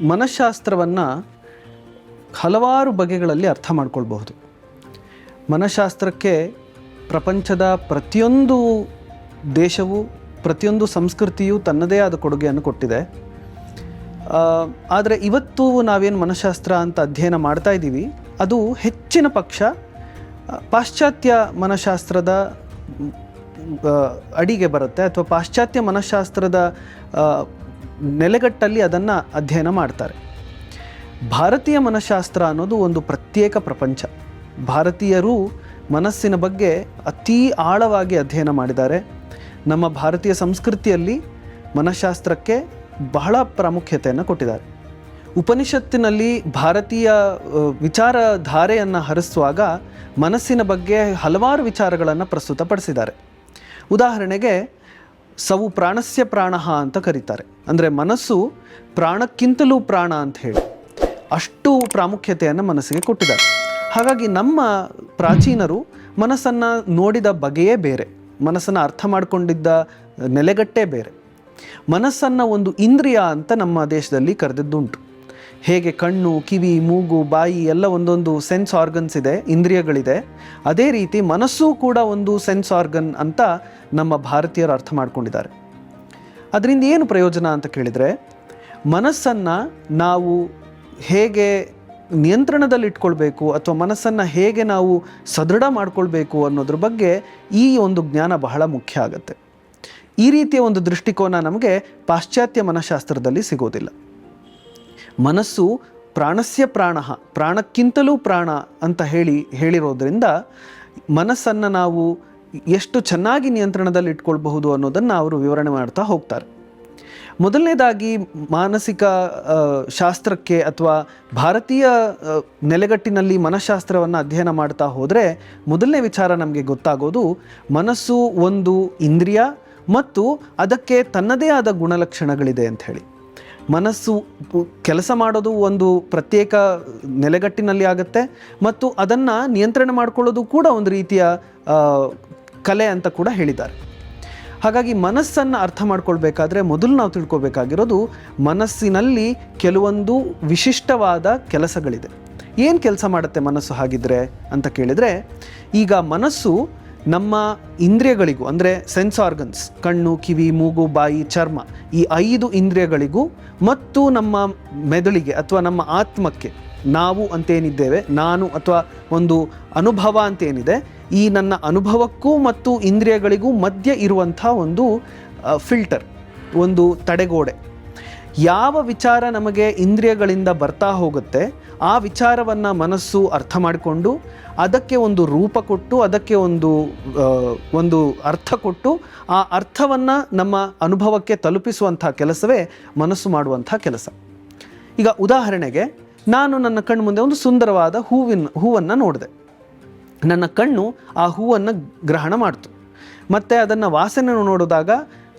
ಮನಃಶಾಸ್ತ್ರವನ್ನು ಹಲವಾರು ಬಗೆಗಳಲ್ಲಿ ಅರ್ಥ ಮಾಡ್ಕೊಳ್ಬಹುದು. ಮನಃಶಾಸ್ತ್ರಕ್ಕೆ ಪ್ರಪಂಚದ ಪ್ರತಿಯೊಂದು ದೇಶವು, ಪ್ರತಿಯೊಂದು ಸಂಸ್ಕೃತಿಯು ತನ್ನದೇ ಆದ ಕೊಡುಗೆಯನ್ನು ಕೊಟ್ಟಿದೆ. ಆದರೆ ಇವತ್ತು ನಾವೇನು ಮನಃಶಾಸ್ತ್ರ ಅಂತ ಅಧ್ಯಯನ ಮಾಡ್ತಾ ಇದ್ದೀವಿ, ಅದು ಹೆಚ್ಚಿನ ಪಕ್ಷ ಪಾಶ್ಚಾತ್ಯ ಮನಃಶಾಸ್ತ್ರದ ಅಡಿಗೆ ಬರುತ್ತೆ ಅಥವಾ ಪಾಶ್ಚಾತ್ಯ ಮನಃಶಾಸ್ತ್ರದ ನೆಲೆಗಟ್ಟಲ್ಲಿ ಅದನ್ನು ಅಧ್ಯಯನ ಮಾಡ್ತಾರೆ. ಭಾರತೀಯ ಮನಃಶಾಸ್ತ್ರ ಅನ್ನೋದು ಒಂದು ಪ್ರತ್ಯೇಕ ಪ್ರಪಂಚ. ಭಾರತೀಯರು ಮನಸ್ಸಿನ ಬಗ್ಗೆ ಅತೀ ಆಳವಾಗಿ ಅಧ್ಯಯನ ಮಾಡಿದ್ದಾರೆ. ನಮ್ಮ ಭಾರತೀಯ ಸಂಸ್ಕೃತಿಯಲ್ಲಿ ಮನಃಶಾಸ್ತ್ರಕ್ಕೆ ಬಹಳ ಪ್ರಾಮುಖ್ಯತೆಯನ್ನು ಕೊಟ್ಟಿದ್ದಾರೆ. ಉಪನಿಷತ್ತಿನಲ್ಲಿ ಭಾರತೀಯ ವಿಚಾರಧಾರೆಯನ್ನು ಹರಿಸುವಾಗ ಮನಸ್ಸಿನ ಬಗ್ಗೆ ಹಲವಾರು ವಿಚಾರಗಳನ್ನು ಪ್ರಸ್ತುತಪಡಿಸಿದ್ದಾರೆ. ಉದಾಹರಣೆಗೆ ಸವು ಪ್ರಾಣಸ್ಯ ಪ್ರಾಣ ಅಂತ ಕರೀತಾರೆ. ಅಂದರೆ ಮನಸ್ಸು ಪ್ರಾಣಕ್ಕಿಂತಲೂ ಪ್ರಾಣ ಅಂತ ಹೇಳಿ ಅಷ್ಟು ಪ್ರಾಮುಖ್ಯತೆಯನ್ನು ಮನಸ್ಸಿಗೆ ಕೊಟ್ಟಿದ್ದಾರೆ. ಹಾಗಾಗಿ ನಮ್ಮ ಪ್ರಾಚೀನರು ಮನಸ್ಸನ್ನು ನೋಡಿದ ಬಗೆಯೇ ಬೇರೆ, ಮನಸ್ಸನ್ನು ಅರ್ಥ ಮಾಡಿಕೊಂಡಿದ್ದ ನೆಲೆಗಟ್ಟೇ ಬೇರೆ. ಮನಸ್ಸನ್ನು ಒಂದು ಇಂದ್ರಿಯ ಅಂತ ನಮ್ಮ ದೇಶದಲ್ಲಿ ಕರೆದಿದ್ದುಂಟು. ಹೇಗೆ ಕಣ್ಣು, ಕಿವಿ, ಮೂಗು, ಬಾಯಿ ಎಲ್ಲ ಒಂದೊಂದು ಸೆನ್ಸ್ ಆರ್ಗನ್ಸ್ ಇದೆ, ಇಂದ್ರಿಯಗಳಿದೆ. ಅದೇ ರೀತಿ ಮನಸ್ಸು ಕೂಡ ಒಂದು ಸೆನ್ಸ್ ಆರ್ಗನ್ ಅಂತ ನಮ್ಮ ಭಾರತೀಯರು ಅರ್ಥ ಮಾಡ್ಕೊಂಡಿದ್ದಾರೆ. ಅದರಿಂದ ಏನು ಪ್ರಯೋಜನ ಅಂತ ಕೇಳಿದರೆ, ಮನಸ್ಸನ್ನು ನಾವು ಹೇಗೆ ನಿಯಂತ್ರಣದಲ್ಲಿ ಇಟ್ಕೊಳ್ಬೇಕು ಅಥವಾ ಮನಸ್ಸನ್ನು ಹೇಗೆ ನಾವು ಸದೃಢ ಮಾಡಿಕೊಳ್ಬೇಕು ಅನ್ನೋದ್ರ ಬಗ್ಗೆ ಈ ಒಂದು ಜ್ಞಾನ ಬಹಳ ಮುಖ್ಯ ಆಗುತ್ತೆ. ಈ ರೀತಿಯ ಒಂದು ದೃಷ್ಟಿಕೋನ ನಮಗೆ ಪಾಶ್ಚಾತ್ಯ ಮನಃಶಾಸ್ತ್ರದಲ್ಲಿ ಸಿಗೋದಿಲ್ಲ. ಮನಸ್ಸು ಪ್ರಾಣಸ್ಯ ಪ್ರಾಣ, ಪ್ರಾಣಕ್ಕಿಂತಲೂ ಪ್ರಾಣ ಅಂತ ಹೇಳಿ, ಹೇಳಿರೋದ್ರಿಂದ ಮನಸ್ಸನ್ನು ನಾವು ಎಷ್ಟು ಚೆನ್ನಾಗಿ ನಿಯಂತ್ರಣದಲ್ಲಿ ಇಟ್ಕೊಳ್ಬಹುದು ಅನ್ನೋದನ್ನು ಅವರು ವಿವರಣೆ ಮಾಡ್ತಾ ಹೋಗ್ತಾರೆ. ಮೊದಲನೇದಾಗಿ ಮಾನಸಿಕ ಶಾಸ್ತ್ರಕ್ಕೆ ಅಥವಾ ಭಾರತೀಯ ನೆಲೆಗಟ್ಟಿನಲ್ಲಿ ಮನಃಶಾಸ್ತ್ರವನ್ನು ಅಧ್ಯಯನ ಮಾಡ್ತಾ ಹೋದರೆ ಮೊದಲನೇ ವಿಚಾರ ನಮಗೆ ಗೊತ್ತಾಗೋದು ಮನಸ್ಸು ಒಂದು ಇಂದ್ರಿಯ ಮತ್ತು ಅದಕ್ಕೆ ತನ್ನದೇ ಆದ ಗುಣಲಕ್ಷಣಗಳಿದೆ ಅಂತ ಹೇಳಿ. ಮನಸ್ಸು ಕೆಲಸ ಮಾಡೋದು ಒಂದು ಪ್ರತ್ಯೇಕ ನೆಲೆಗಟ್ಟಿನಲ್ಲಿ ಆಗುತ್ತೆ ಮತ್ತು ಅದನ್ನು ನಿಯಂತ್ರಣ ಮಾಡಿಕೊಳ್ಳೋದು ಕೂಡ ಒಂದು ರೀತಿಯ ಕಲೆ ಅಂತ ಕೂಡ ಹೇಳಿದ್ದಾರೆ. ಹಾಗಾಗಿ ಮನಸ್ಸನ್ನು ಅರ್ಥ ಮಾಡ್ಕೊಳ್ಬೇಕಾದ್ರೆ ಮೊದಲು ನಾವು ತಿಳ್ಕೊಬೇಕಾಗಿರೋದು ಮನಸ್ಸಿನಲ್ಲಿ ಕೆಲವೊಂದು ವಿಶಿಷ್ಟವಾದ ಕೆಲಸಗಳಿದೆ. ಏನು ಕೆಲಸ ಮಾಡುತ್ತೆ ಮನಸ್ಸು ಹಾಗಿದ್ರೆ ಅಂತ ಕೇಳಿದರೆ, ಈಗ ಮನಸ್ಸು ನಮ್ಮ ಇಂದ್ರಿಯಗಳಿಗೂ, ಅಂದರೆ ಸೆನ್ಸ್ ಆರ್ಗನ್ಸ್ ಕಣ್ಣು, ಕಿವಿ, ಮೂಗು, ಬಾಯಿ, ಚರ್ಮ, ಈ ಐದು ಇಂದ್ರಿಯಗಳಿಗೂ ಮತ್ತು ನಮ್ಮ ಮೆದುಳಿಗೆ ಅಥವಾ ನಮ್ಮ ಆತ್ಮಕ್ಕೆ ನಾವು ಅಂತೇನಿದ್ದೇವೆ, ನಾನು ಅಥವಾ ಒಂದು ಅನುಭವ ಅಂತೇನಿದೆ, ಈ ನನ್ನ ಅನುಭವಕ್ಕೂ ಮತ್ತು ಇಂದ್ರಿಯಗಳಿಗೂ ಮಧ್ಯೆ ಇರುವಂಥ ಒಂದು ಫಿಲ್ಟರ್ ಒಂದು ತಡೆಗೋಡೆ. ಯಾವ ವಿಚಾರ ನಮಗೆ ಇಂದ್ರಿಯಗಳಿಂದ ಬರ್ತಾ ಹೋಗುತ್ತೆ ಆ ವಿಚಾರವನ್ನು ಮನಸ್ಸು ಅರ್ಥ ಮಾಡಿಕೊಂಡು ಅದಕ್ಕೆ ಒಂದು ರೂಪ ಕೊಟ್ಟು, ಅದಕ್ಕೆ ಒಂದು ಒಂದು ಅರ್ಥ ಕೊಟ್ಟು ಆ ಅರ್ಥವನ್ನು ನಮ್ಮ ಅನುಭವಕ್ಕೆ ತಲುಪಿಸುವಂಥ ಕೆಲಸವೇ ಮನಸ್ಸು ಮಾಡುವಂಥ ಕೆಲಸ. ಈಗ ಉದಾಹರಣೆಗೆ ನಾನು ನನ್ನ ಕಣ್ಣು ಮುಂದೆ ಒಂದು ಸುಂದರವಾದ ಹೂವಿನ, ಹೂವನ್ನು ನೋಡಿದೆ. ನನ್ನ ಕಣ್ಣು ಆ ಹೂವನ್ನು ಗ್ರಹಣ ಮಾಡ್ತು. ಮತ್ತು ಅದನ್ನು ವಾಸನೆ ನೋಡಿದಾಗ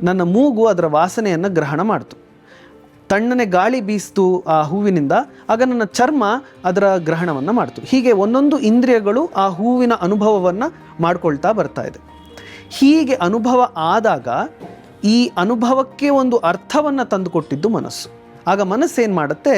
ನನ್ನ ಮೂಗು ಅದರ ವಾಸನೆಯನ್ನು ಗ್ರಹಣ ಮಾಡ್ತು. ತಣ್ಣನೆ ಗಾಳಿ ಬೀಸ್ತು ಆ ಹೂವಿನಿಂದ, ಆಗ ನನ್ನ ಚರ್ಮ ಅದರ ಗ್ರಹಣವನ್ನು ಮಾಡ್ತು. ಹೀಗೆ ಒಂದೊಂದು ಇಂದ್ರಿಯಗಳು ಆ ಹೂವಿನ ಅನುಭವವನ್ನು ಮಾಡ್ಕೊಳ್ತಾ ಬರ್ತಾ ಇದೆ. ಹೀಗೆ ಅನುಭವ ಆದಾಗ ಈ ಅನುಭವಕ್ಕೆ ಒಂದು ಅರ್ಥವನ್ನು ತಂದುಕೊಟ್ಟಿದ್ದು ಮನಸ್ಸು. ಆಗ ಮನಸ್ಸೇನು ಮಾಡುತ್ತೆ?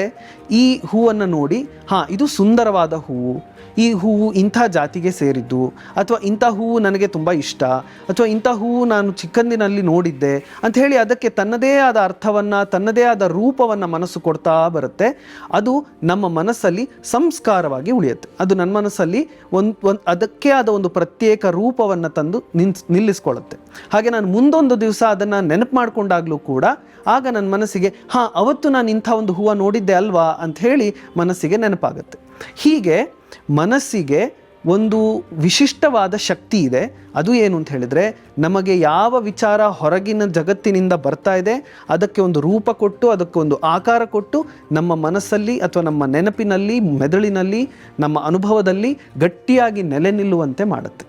ಈ ಹೂವನ್ನು ನೋಡಿ, ಹಾಂ, ಇದು ಸುಂದರವಾದ ಹೂವು. ಈ ಹೂವು ಇಂಥ ಜಾತಿಗೆ ಸೇರಿದ್ದು, ಅಥವಾ ಇಂಥ ಹೂವು ನನಗೆ ತುಂಬ ಇಷ್ಟ, ಅಥವಾ ಇಂಥ ಹೂವು ನಾನು ಚಿಕ್ಕಂದಿನಲ್ಲಿ ನೋಡಿದ್ದೆ ಅಂತ ಹೇಳಿ ಅದಕ್ಕೆ ತನ್ನದೇ ಆದ ಅರ್ಥವನ್ನು, ತನ್ನದೇ ಆದ ರೂಪವನ್ನು ಮನಸ್ಸು ಕೊಡ್ತಾ ಬರುತ್ತೆ, ಅದು ನಮ್ಮ ಮನಸ್ಸಲ್ಲಿ ಸಂಸ್ಕಾರವಾಗಿ ಉಳಿಯುತ್ತೆ. ಅದು ನನ್ನ ಮನಸ್ಸಲ್ಲಿ ಒಂದು ಒಂದು, ಅದಕ್ಕೆ ಆದ ಒಂದು ಪ್ರತ್ಯೇಕ ರೂಪವನ್ನು ತಂದು ನಿನ್ಸ್ ನಿಲ್ಲಿಸ್ಕೊಳ್ಳುತ್ತೆ. ಹಾಗೆ ನಾನು ಮುಂದೊಂದು ದಿವಸ ಅದನ್ನು ನೆನಪು ಮಾಡಿಕೊಂಡಾಗಲೂ ಕೂಡ, ಆಗ ನನ್ನ ಮನಸ್ಸಿಗೆ, ಹಾಂ, ಅವತ್ತು ನಾನು ಇಂಥ ಒಂದು ಹೂವು ನೋಡಿದ್ದೆ ಅಲ್ವಾ ಅಂತ ಹೇಳಿ ಮನಸ್ಸಿಗೆ ನೆನಪಾಗುತ್ತೆ. ಹೀಗೆ ಮನಸ್ಸಿಗೆ ಒಂದು ವಿಶಿಷ್ಟವಾದ ಶಕ್ತಿ ಇದೆ. ಅದು ಏನು ಅಂತ ಹೇಳಿದರೆ ನಮಗೆ ಯಾವ ವಿಚಾರ ಹೊರಗಿನ ಜಗತ್ತಿನಿಂದ ಬರ್ತಾ ಇದೆ, ಅದಕ್ಕೆ ಒಂದು ರೂಪ ಕೊಟ್ಟು, ಅದಕ್ಕೆ ಒಂದು ಆಕಾರ ಕೊಟ್ಟು, ನಮ್ಮ ಮನಸ್ಸಲ್ಲಿ ಅಥವಾ ನಮ್ಮ ನೆನಪಿನಲ್ಲಿ, ಮೆದುಳಿನಲ್ಲಿ, ನಮ್ಮ ಅನುಭವದಲ್ಲಿ ಗಟ್ಟಿಯಾಗಿ ನೆಲೆ ನಿಲ್ಲುವಂತೆ ಮಾಡುತ್ತೆ.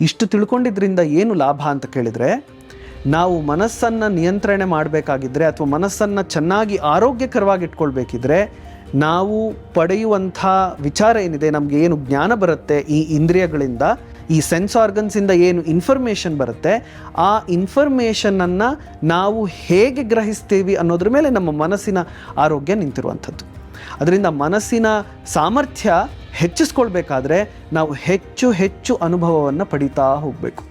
ಇಷ್ಟು ತಿಳ್ಕೊಂಡಿದ್ರಿಂದ ಏನು ಲಾಭ ಅಂತ ಕೇಳಿದರೆ ನಾವು ಮನಸ್ಸನ್ನು ನಿಯಂತ್ರಣೆ ಮಾಡಬೇಕಾಗಿದ್ದರೆ ಅಥವಾ ಮನಸ್ಸನ್ನು ಚೆನ್ನಾಗಿ ಆರೋಗ್ಯಕರವಾಗಿಟ್ಕೊಳ್ಬೇಕಿದ್ರೆ ನಾವು ಪಡೆಯುವಂಥ ವಿಚಾರ ಏನಿದೆ, ನಮಗೆ ಏನು ಜ್ಞಾನ ಬರುತ್ತೆ, ಈ ಇಂದ್ರಿಯಗಳಿಂದ, ಈ ಸೆನ್ಸ್ ಆರ್ಗನ್ಸಿಂದ ಏನು ಇನ್ಫಾರ್ಮೇಷನ್ ಬರುತ್ತೆ, ಆ ಇನ್ಫಾರ್ಮೇಷನನ್ನು ನಾವು ಹೇಗೆ ಗ್ರಹಿಸ್ತೀವಿ ಅನ್ನೋದ್ರ ಮೇಲೆ ನಮ್ಮ ಮನಸ್ಸಿನ ಆರೋಗ್ಯ ನಿಂತಿರುವಂಥದ್ದು. ಅದರಿಂದ ಮನಸ್ಸಿನ ಸಾಮರ್ಥ್ಯ ಹೆಚ್ಚಿಸ್ಕೊಳ್ಬೇಕಾದ್ರೆ ನಾವು ಹೆಚ್ಚು ಹೆಚ್ಚು ಅನುಭವವನ್ನು ಪಡಿತಾ ಹೋಗಬೇಕು.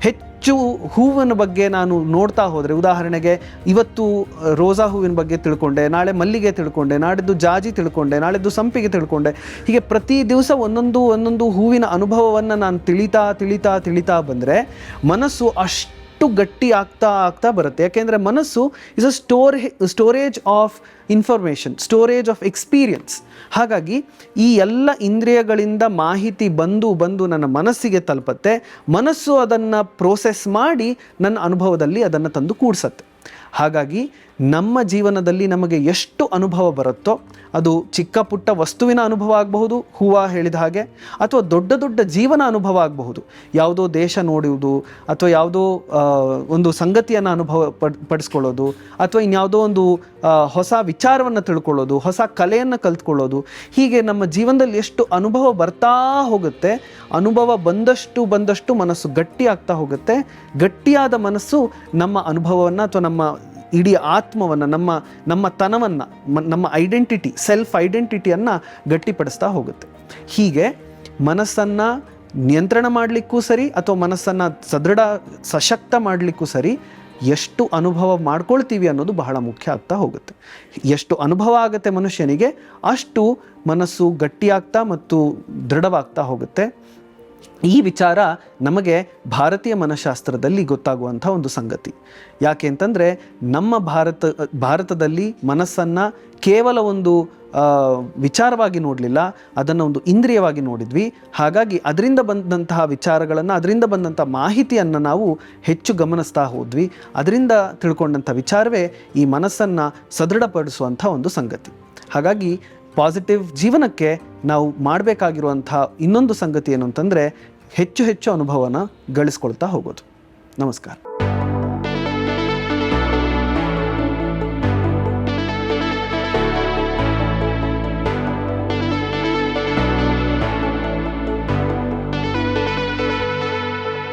ಹೆಚ್ಚು ಹೂವಿನ ಬಗ್ಗೆ ನಾನು ನೋಡ್ತಾ ಹೋದರೆ, ಉದಾಹರಣೆಗೆ ಇವತ್ತು ರೋಸಾ ಹೂವಿನ ಬಗ್ಗೆ ತಿಳ್ಕೊಂಡೆ, ನಾಳೆ ಮಲ್ಲಿಗೆ ತಿಳ್ಕೊಂಡೆ, ನಾಡಿದ್ದು ಜಾಜಿ ತಿಳ್ಕೊಂಡೆ, ನಾಳಿದ್ದು ಸಂಪಿಗೆ ತಿಳ್ಕೊಂಡೆ, ಹೀಗೆ ಪ್ರತಿ ದಿವಸ ಒಂದೊಂದು ಒಂದೊಂದು ಹೂವಿನ ಅನುಭವವನ್ನು ನಾನು ತಿಳಿತಾ ತಿಳಿತಾ ತಿಳಿತಾ ಬಂದರೆ, ಮನಸ್ಸು ಅಷ್ಟು ಗಟ್ಟಿ ಆಗ್ತಾ ಆಗ್ತಾ ಬರುತ್ತೆ. ಯಾಕೆಂದರೆ ಮನಸ್ಸು is a store storage of information storage of experience ಹಾಗಾಗಿ ಈ ಎಲ್ಲ ಇಂದ್ರಿಯಗಳಿಂದ ಮಾಹಿತಿ ಬಂದು ಬಂದು ನನ್ನ ಮನಸ್ಸಿಗೆ ತಲುಪತ್ತೆ. ಮನಸ್ಸು ಅದನ್ನು ಪ್ರೋಸೆಸ್ ಮಾಡಿ ನನ್ನ ಅನುಭವದಲ್ಲಿ ಅದನ್ನು ತಂದು ಕೂಡಿಸತ್ತೆ. ಹಾಗಾಗಿ ನಮ್ಮ ಜೀವನದಲ್ಲಿ ನಮಗೆ ಎಷ್ಟು ಅನುಭವ ಬರುತ್ತೋ ಅದು ಚಿಕ್ಕ ಪುಟ್ಟ ವಸ್ತುವಿನ ಅನುಭವ ಆಗಬಹುದು, ಹೂವ ಹೇಳಿದ ಹಾಗೆ, ಅಥವಾ ದೊಡ್ಡ ದೊಡ್ಡ ಜೀವನ ಅನುಭವ ಆಗಬಹುದು. ಯಾವುದೋ ದೇಶ ನೋಡುವುದು, ಅಥವಾ ಯಾವುದೋ ಒಂದು ಸಂಗತಿಯನ್ನು ಅನುಭವ ಪಡ್, ಪಡಿಸ್ಕೊಳ್ಳೋದು, ಅಥವಾ ಇನ್ಯಾವುದೋ ಒಂದು ಹೊಸ ವಿಚಾರವನ್ನು ತಿಳ್ಕೊಳ್ಳೋದು, ಹೊಸ ಕಲೆಯನ್ನು ಕಲ್ತ್ಕೊಳ್ಳೋದು, ಹೀಗೆ ನಮ್ಮ ಜೀವನದಲ್ಲಿ ಎಷ್ಟು ಅನುಭವ ಬರ್ತಾ ಹೋಗುತ್ತೆ, ಅನುಭವ ಬಂದಷ್ಟು ಬಂದಷ್ಟು ಮನಸ್ಸು ಗಟ್ಟಿ ಆಗ್ತಾ ಹೋಗುತ್ತೆ. ಗಟ್ಟಿಯಾದ ಮನಸ್ಸು ನಮ್ಮ ಅನುಭವವನ್ನು ಅಥವಾ ನಮ್ಮ ಇಡೀ ಆತ್ಮವನ್ನು, ನಮ್ಮ ನಮ್ಮ ತನವನ್ನು ನಮ್ಮ ಐಡೆಂಟಿಟಿ ಸೆಲ್ಫ್ ಐಡೆಂಟಿಟಿಯನ್ನು ಗಟ್ಟಿಪಡಿಸ್ತಾ ಹೋಗುತ್ತೆ. ಹೀಗೆ ಮನಸ್ಸನ್ನು ನಿಯಂತ್ರಣ ಮಾಡಲಿಕ್ಕೂ ಸರಿ ಅಥವಾ ಮನಸ್ಸನ್ನು ಸದೃಢ, ಸಶಕ್ತ ಮಾಡಲಿಕ್ಕೂ ಸರಿ ಎಷ್ಟು ಅನುಭವ ಮಾಡ್ಕೊಳ್ತೀವಿ ಅನ್ನೋದು ಬಹಳ ಮುಖ್ಯ ಆಗ್ತಾ ಹೋಗುತ್ತೆ. ಎಷ್ಟು ಅನುಭವ ಆಗುತ್ತೆ ಮನುಷ್ಯನಿಗೆ ಅಷ್ಟು ಮನಸ್ಸು ಗಟ್ಟಿಯಾಗ್ತಾ ಮತ್ತು ದೃಢವಾಗ್ತಾ ಹೋಗುತ್ತೆ. ಈ ವಿಚಾರ ನಮಗೆ ಭಾರತೀಯ ಮನಃಶಾಸ್ತ್ರದಲ್ಲಿ ಗೊತ್ತಾಗುವಂಥ ಒಂದು ಸಂಗತಿ. ಯಾಕೆ ಅಂತಂದರೆ ನಮ್ಮ ಭಾರತ, ಭಾರತದಲ್ಲಿ ಮನಸ್ಸನ್ನು ಕೇವಲ ಒಂದು ವಿಚಾರವಾಗಿ ನೋಡಲಿಲ್ಲ, ಅದನ್ನು ಒಂದು ಇಂದ್ರಿಯವಾಗಿ ನೋಡಿದ್ವಿ. ಹಾಗಾಗಿ ಅದರಿಂದ ಬಂದಂತಹ ವಿಚಾರಗಳನ್ನು, ಅದರಿಂದ ಬಂದಂಥ ಮಾಹಿತಿಯನ್ನು ನಾವು ಹೆಚ್ಚು ಗಮನಿಸ್ತಾ ಹೋದ್ವಿ. ಅದರಿಂದ ತಿಳ್ಕೊಂಡಂಥ ವಿಚಾರವೇ ಈ ಮನಸ್ಸನ್ನು ಸದೃಢಪಡಿಸುವಂಥ ಒಂದು ಸಂಗತಿ. ಹಾಗಾಗಿ ಪಾಸಿಟಿವ್ ಜೀವನಕ್ಕೆ ನಾವು ಮಾಡಬೇಕಾಗಿರುವಂಥ ಇನ್ನೊಂದು ಸಂಗತಿ ಏನು ಅಂತಂದರೆ ಹೆಚ್ಚು ಹೆಚ್ಚು ಅನುಭವನ ಗಳಿಸ್ಕೊಳ್ತಾ ಹೋಗೋದು. ನಮಸ್ಕಾರ.